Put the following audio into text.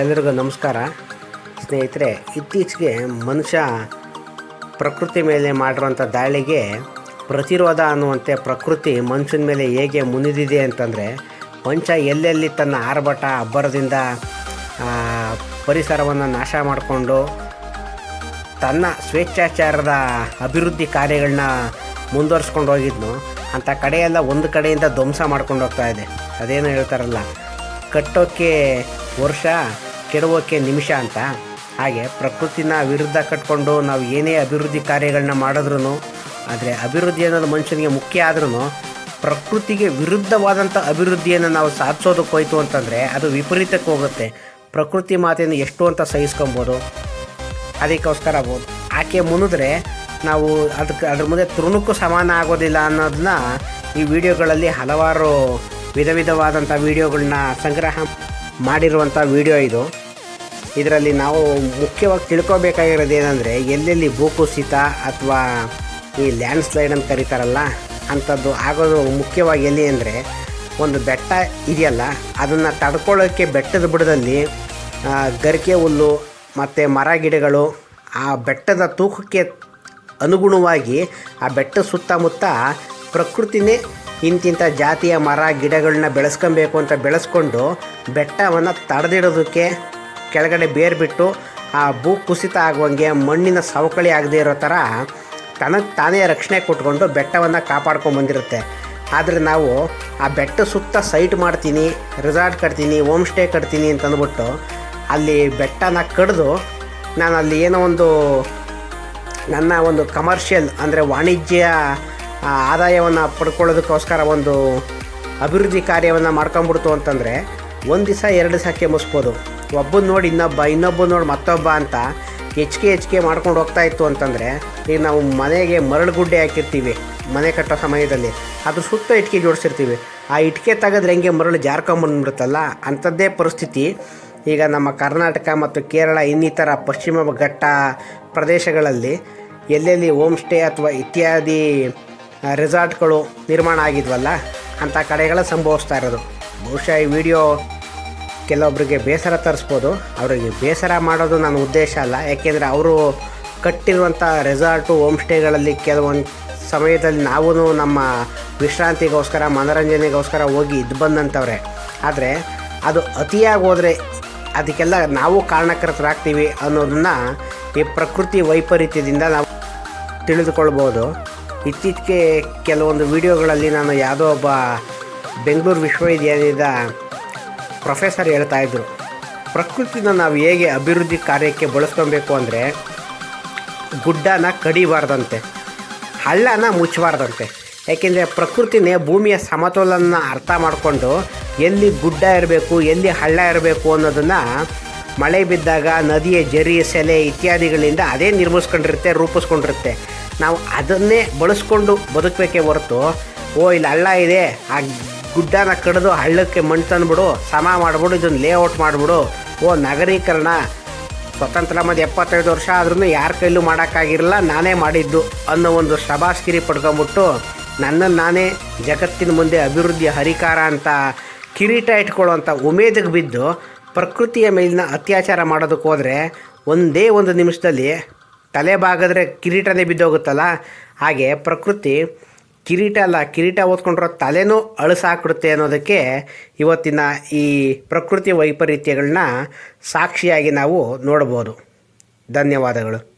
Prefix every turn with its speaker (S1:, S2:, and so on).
S1: ಎಲ್ಲರಿಗೂ ನಮಸ್ಕಾರ. ಸ್ನೇಹಿತರೆ, ಇತ್ತೀಚೆಗೆ ಮನುಷ್ಯ ಪ್ರಕೃತಿ ಮೇಲೆ ಮಾಡಿರುವಂಥ ದಾಳಿಗೆ ಪ್ರತಿರೋಧ ಅನ್ನುವಂತೆ ಪ್ರಕೃತಿ ಮನುಷ್ಯನ ಮೇಲೆ ಹೇಗೆ ಮುನಿದಿದೆ ಅಂತಂದರೆ ಮನುಷ್ಯ ಎಲ್ಲೆಲ್ಲಿ ತನ್ನ ಆರ್ಭಟ, ಅಬ್ಬರದಿಂದ ಪರಿಸರವನ್ನು ನಾಶ ಮಾಡಿಕೊಂಡು ತನ್ನ ಸ್ವೇಚ್ಛಾಚಾರದ ಅಭಿವೃದ್ಧಿ ಕಾರ್ಯಗಳನ್ನ ಮುಂದುವರ್ಸ್ಕೊಂಡು ಹೋಗಿದ್ನು. ಅಂಥ ಕಡೆಯೆಲ್ಲ ಒಂದು ಕಡೆಯಿಂದ ಧ್ವಂಸ ಮಾಡ್ಕೊಂಡು ಹೋಗ್ತಾ ಇದೆ. ಅದೇನು ಹೇಳ್ತಾರಲ್ಲ ಕಟ್ಟೋಕ್ಕೆ ವರ್ಷ ಕೆಡವೋಕ್ಕೆ ನಿಮಿಷ ಅಂತ. ಹಾಗೆ ಪ್ರಕೃತಿನ ವಿರುದ್ಧ ಕಟ್ಕೊಂಡು ನಾವು ಏನೇ ಅಭಿವೃದ್ಧಿ ಕಾರ್ಯಗಳನ್ನ ಮಾಡಿದ್ರೂ ಆದರೆ ಅಭಿವೃದ್ಧಿ ಅನ್ನೋದು ಮನುಷ್ಯನಿಗೆ ಮುಖ್ಯ ಆದ್ರೂ ಪ್ರಕೃತಿಗೆ ವಿರುದ್ಧವಾದಂಥ ಅಭಿವೃದ್ಧಿಯನ್ನು ನಾವು ಸಾಧಿಸೋದಕ್ಕೆ ಹೋಯ್ತು ಅಂತಂದರೆ ಅದು ವಿಪರೀತಕ್ಕೆ ಹೋಗುತ್ತೆ. ಪ್ರಕೃತಿ ಮಾತೆಯನ್ನು ಎಷ್ಟು ಅಂತ ಸಹಿಸ್ಕೊಬೋದು. ಅದಕ್ಕೋಸ್ಕರ ಆಕೆ ಮುನಿದ್ರೆ ನಾವು ಅದಕ್ಕೆ ಅದ್ರ ಮುಂದೆ ತೃಣಕ್ಕೂ ಸಮಾನ ಆಗೋದಿಲ್ಲ ಅನ್ನೋದನ್ನ ಈ ವಿಡಿಯೋಗಳಲ್ಲಿ ಹಲವಾರು ವಿಧ ವಿಧವಾದಂಥ ವಿಡಿಯೋಗಳನ್ನ ಸಂಗ್ರಹ ಮಾಡಿರುವಂಥ ವಿಡಿಯೋ ಇದು. ಇದರಲ್ಲಿ ನಾವು ಮುಖ್ಯವಾಗಿ ತಿಳ್ಕೊಬೇಕಾಗಿರೋದು ಏನಂದರೆ, ಎಲ್ಲೆಲ್ಲಿ ಭೂಕುಸಿತ ಅಥವಾ ಈ ಲ್ಯಾಂಡ್ ಸ್ಲೈಡ್ ಅಂತ ಕರೀತಾರಲ್ಲ, ಅಂಥದ್ದು ಆಗೋದು ಮುಖ್ಯವಾಗಿ ಎಲ್ಲಿ ಅಂದರೆ, ಒಂದು ಬೆಟ್ಟ ಇದೆಯಲ್ಲ, ಅದನ್ನು ತಡ್ಕೊಳ್ಳೋಕ್ಕೆ ಬೆಟ್ಟದ ಬುಡದಲ್ಲಿ ಗರಿಕೆ ಹುಲ್ಲು ಮತ್ತು ಮರ ಗಿಡಗಳು ಆ ಬೆಟ್ಟದ ತೂಕಕ್ಕೆ ಅನುಗುಣವಾಗಿ ಆ ಬೆಟ್ಟ ಸುತ್ತಮುತ್ತ ಪ್ರಕೃತಿನೇ ಇಂತಿಂಥ ಜಾತಿಯ ಮರ ಗಿಡಗಳನ್ನ ಬೆಳೆಸ್ಕೊಬೇಕು ಅಂತ ಬೆಳೆಸ್ಕೊಂಡು ಬೆಟ್ಟವನ್ನು ತಡೆದಿಡೋದಕ್ಕೆ ಕೆಳಗಡೆ ಬೇರು ಬಿಟ್ಟು ಆ ಭೂ ಕುಸಿತ ಆಗುವಂಗೆ ಮಣ್ಣಿನ ಸವಕಳಿ ಆಗದೇ ಇರೋ ಥರ ತನಗೆ ತಾನೇ ರಕ್ಷಣೆ ಕೊಟ್ಕೊಂಡು ಬೆಟ್ಟವನ್ನು ಕಾಪಾಡ್ಕೊಂಡು ಬಂದಿರುತ್ತೆ. ಆದರೆ ನಾವು ಆ ಬೆಟ್ಟ ಸುತ್ತ ಸೈಟ್ ಮಾಡ್ತೀನಿ ರೆಸಾರ್ಟ್ ಕಟ್ತೀನಿ ಹೋಮ್ ಸ್ಟೇ ಕಟ್ತೀನಿ ಅಂತ ಅಂದ್ಬಿಟ್ಟು ಅಲ್ಲಿ ಬೆಟ್ಟನ ಕಡಿದು ನಾನು ಅಲ್ಲಿ ಏನೋ ಒಂದು ನನ್ನ ಒಂದು ಕಮರ್ಷಿಯಲ್ ಅಂದರೆ ವಾಣಿಜ್ಯ ಆದಾಯವನ್ನು ಪಡ್ಕೊಳ್ಳೋದಕ್ಕೋಸ್ಕರ ಒಂದು ಅಭಿವೃದ್ಧಿ ಕಾರ್ಯವನ್ನು ಮಾಡ್ಕೊಂಬಿಡ್ತು ಅಂತಂದರೆ ಒಂದು ದಿವಸ ಎರಡು ದಿವಸಕ್ಕೆ ಮುಗಿಸ್ಬೋದು ಒಬ್ಬನ ನೋಡಿ ಇನ್ನೊಬ್ಬ ಇನ್ನೊಬ್ಬ ನೋಡಿ ಮತ್ತೊಬ್ಬ ಅಂತ ಹೆಚ್ಚಿಗೆ ಹೆಚ್ಚಿಗೆ ಮಾಡ್ಕೊಂಡು ಹೋಗ್ತಾ ಇತ್ತು ಅಂತಂದರೆ ಈಗ ನಾವು ಮನೆಗೆ ಮರಳು ಗುಡ್ಡೆ ಹಾಕಿರ್ತೀವಿ ಮನೆ ಕಟ್ಟೋ ಸಮಯದಲ್ಲಿ. ಅದ್ರ ಸುತ್ತ ಇಟ್ಕೆ ಜೋಡಿಸಿರ್ತೀವಿ. ಆ ಇಟ್ಕೆ ತೆಗೆದ್ರೆ ಹೆಂಗೆ ಮರಳು ಜಾರ್ಕೊಂಬಂದ್ಬಿಡುತ್ತಲ್ಲ ಅಂಥದ್ದೇ ಪರಿಸ್ಥಿತಿ. ಈಗ ನಮ್ಮ ಕರ್ನಾಟಕ ಮತ್ತು ಕೇರಳ ಇನ್ನಿತರ ಪಶ್ಚಿಮ ಘಟ್ಟ ಪ್ರದೇಶಗಳಲ್ಲಿ ಎಲ್ಲೆಲ್ಲಿ ಹೋಮ್ ಸ್ಟೇ ಅಥವಾ ಇತ್ಯಾದಿ ಆ, ರೆಸಾರ್ಟ್ಗಳು ನಿರ್ಮಾಣ ಆಗಿದ್ವಲ್ಲ ಅಂಥ ಕಡೆಗಳ ಸಂಭವಿಸ್ತಾ ಇರೋದು. ಬಹುಶಃ ಈ ವಿಡಿಯೋ ಕೆಲವೊಬ್ಬರಿಗೆ ಬೇಸರ ತರಿಸ್ಬೋದು. ಅವರಿಗೆ ಬೇಸರ ಮಾಡೋದು ನನ್ನ ಉದ್ದೇಶ ಅಲ್ಲ. ಯಾಕೆಂದರೆ ಅವರು ಕಟ್ಟಿರುವಂಥ ರೆಸಾರ್ಟು ಹೋಮ್ ಸ್ಟೇಗಳಲ್ಲಿ ಕೆಲವೊಂದು ಸಮಯದಲ್ಲಿ ನಾವು ನಮ್ಮ ವಿಶ್ರಾಂತಿಗೋಸ್ಕರ, ಮನೋರಂಜನೆಗೋಸ್ಕರ ಹೋಗಿ ಇದ್ದು ಬಂದಂಥವ್ರೆ ಆದರೆ ಅದು ಅತಿಯಾಗಿ ಹೋದರೆ ಅದಕ್ಕೆಲ್ಲ ನಾವು ಕಾರಣಕರ್ತರಾಗ್ತೀವಿ ಅನ್ನೋದನ್ನು ಈ ಪ್ರಕೃತಿ ವೈಪರೀತ್ಯದಿಂದ ನಾವು ತಿಳಿದುಕೊಳ್ಬೋದು. ಇತ್ತೀಚೆಗೆ ಕೆಲವೊಂದು ವಿಡಿಯೋಗಳಲ್ಲಿ ನಾನು ಯಾವುದೋ ಒಬ್ಬ ಬೆಂಗಳೂರು ವಿಶ್ವವಿದ್ಯಾಲಯದ ಪ್ರೊಫೆಸರ್ ಹೇಳ್ತಾ ಇದ್ದರು ಪ್ರಕೃತಿನ ನಾವು ಹೇಗೆ ಅಭಿವೃದ್ಧಿ ಕಾರ್ಯಕ್ಕೆ ಬಳಸ್ಕೊಬೇಕು ಅಂದರೆ ಗುಡ್ಡನ ಕಡಿಬಾರ್ದಂತೆ, ಹಳ್ಳನ ಮುಚ್ಚಬಾರ್ದಂತೆ. ಯಾಕೆಂದರೆ ಪ್ರಕೃತಿನೇ ಭೂಮಿಯ ಸಮತೋಲನ ಅರ್ಥ ಮಾಡಿಕೊಂಡು ಎಲ್ಲಿ ಗುಡ್ಡ ಇರಬೇಕು, ಎಲ್ಲಿ ಹಳ್ಳ ಇರಬೇಕು ಅನ್ನೋದನ್ನು ಮಳೆ ಬಿದ್ದಾಗ, ನದಿಯ ಜರಿ, ಸೆಲೆ ಇತ್ಯಾದಿಗಳಿಂದ ಅದೇ ನಿರ್ಮಿಸ್ಕೊಂಡಿರುತ್ತೆ, ರೂಪಿಸ್ಕೊಂಡಿರುತ್ತೆ. ನಾವು ಅದನ್ನೇ ಬಳಸ್ಕೊಂಡು ಬದುಕಬೇಕೇ ಹೊರತು, ಓ, ಇಲ್ಲಿ ಹಳ್ಳ ಇದೆ, ಆ ಗುಡ್ಡನ ಕಡಿದು ಹಳ್ಳಕ್ಕೆ ಮಣ್ಣು ತಂದುಬಿಡು, ಸಮ ಮಾಡಿಬಿಡು, ಇದನ್ನು ಲೇಔಟ್ ಮಾಡಿಬಿಡು. ಓ, ನಗರೀಕರಣ. ಸ್ವತಂತ್ರ ಮತ್ತು ಎಪ್ಪತ್ತೈದು ವರ್ಷ ಆದ್ರೂ ಯಾರ ಕೈಲೂ ಮಾಡೋಕ್ಕಾಗಿರಲ್ಲ, ನಾನೇ ಮಾಡಿದ್ದು ಅನ್ನೋ ಒಂದು ಶಬಾಸ್ಗಿರಿ ಪಡ್ಕೊಂಬಿಟ್ಟು ನನ್ನನ್ನು ನಾನೇ ಜಗತ್ತಿನ ಮುಂದೆ ಅಭಿವೃದ್ಧಿ ಹರಿಕಾರ ಅಂತ ಕಿರೀಟ ಇಟ್ಕೊಳ್ಳೋವಂಥ ಉಮೇದಿಗೆ ಬಿದ್ದು ಪ್ರಕೃತಿಯ ಮೇಲಿನ ಅತ್ಯಾಚಾರ ಮಾಡೋದಕ್ಕೆ ಹೋದರೆ ಒಂದೇ ಒಂದು ನಿಮಿಷದಲ್ಲಿ ತಲೆ ಬಾಗಿದ್ರೆ ಕಿರೀಟನೇ ಬಿದ್ದೋಗುತ್ತಲ್ಲ? ಹಾಗೆ ಪ್ರಕೃತಿ ಕಿರೀಟ ಅಲ್ಲ, ಕಿರೀಟ ಓದ್ಕೊಂಡಿರೋ ತಲೆನೂ ಅಳಿಸಾಕ್ಬಿಡುತ್ತೆ ಅನ್ನೋದಕ್ಕೆ ಇವತ್ತಿನ ಈ ಪ್ರಕೃತಿ ವೈಪರೀತ್ಯಗಳನ್ನ ಸಾಕ್ಷಿಯಾಗಿ ನಾವು ನೋಡ್ಬೋದು. ಧನ್ಯವಾದಗಳು.